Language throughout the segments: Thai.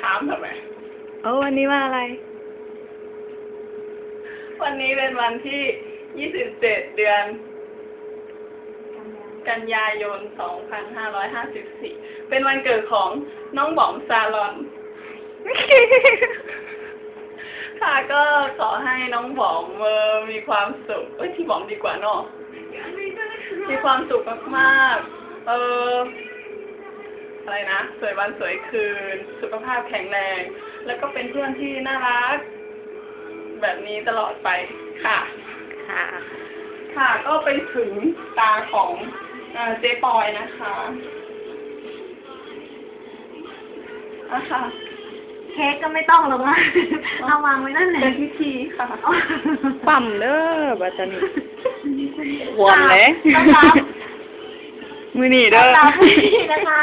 ถามทำไม โอ้วันนี้ว่าอะไร วันนี้เป็นวันที่ 27 เดือน กันยายน 2554 เป็นวันเกิดของน้องบอมซาลอน ค่ะก็ขอให้น้องบอมเออมีความสุข เอ้ยที่บอมดีกว่าเนาะมีความสุขมากๆ เออ อะไรนะสวยวันสวยคืน สุขภาพแข็งแรง แล้วก็เป็นเพื่อนที่น่ารัก แบบนี้ตลอดไปค่ะ ค่ะ ค่ะก็เป็นถึงตาของเอ่อเจ๊ปอยนะคะอะค่ะเค้กก็ไม่ต้องหรอกนะเอาวางไว้นั่นแหละเป็นพิธีค่ะปั่มเด้อบัดตรนี้หวนเลยต้อนรับ มือนี่ต้เด้อนอรับนี่นะคะ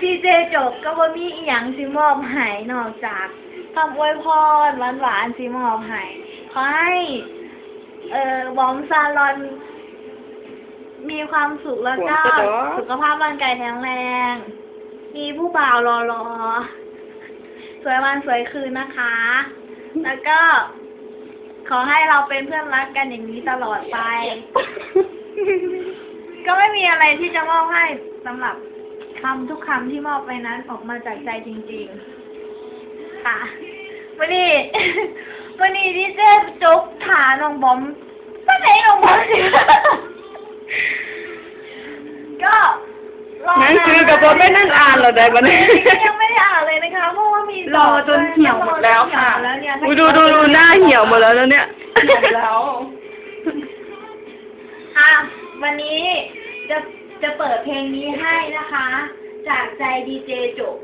ดีเจจบก็บ่มีอีหยังสิมอบให้นอกจากคำอวยพรหวานๆสิมอบให้ขอให้ เอ่อบอมซาลอน มีความสุขแล้วก็สุขภาพร่างกายแข็งแรง มีผู้บ่าวรอๆสวยวันสวยคืนนะคะ แล้วก็ ขอให้เราเป็นเพื่อนรักกันอย่างนี้ตลอดไป ก็ไม่มีอะไรที่จะมอบให้สำหรับคำทุกคำที่มอบไปนั้นออกมาจากใจจริงๆ ค่ะวันนี้ วันนี้ที่เจ๊จุ๊บถาน้องบอมตั้งไหนน้องบอมสิก็รอหนังสือกับบทไม่นั่งอ่านเหรอได้บัดนี้ยังไม่ได้อ่านเลยนะคะเพราะว่ามีรอจนเหี่ยวหมดแล้วค่ะรอจนเหี่ยวแล้วเนี่ยอุ๊ยดูดูดูหน้าเหี่ยวหมดแล้วแล้วเนี่ยหมดแล้วอะวันนี้จะ จะเปิดเพลงนี้ให้นะคะ จากใจดีเจจบ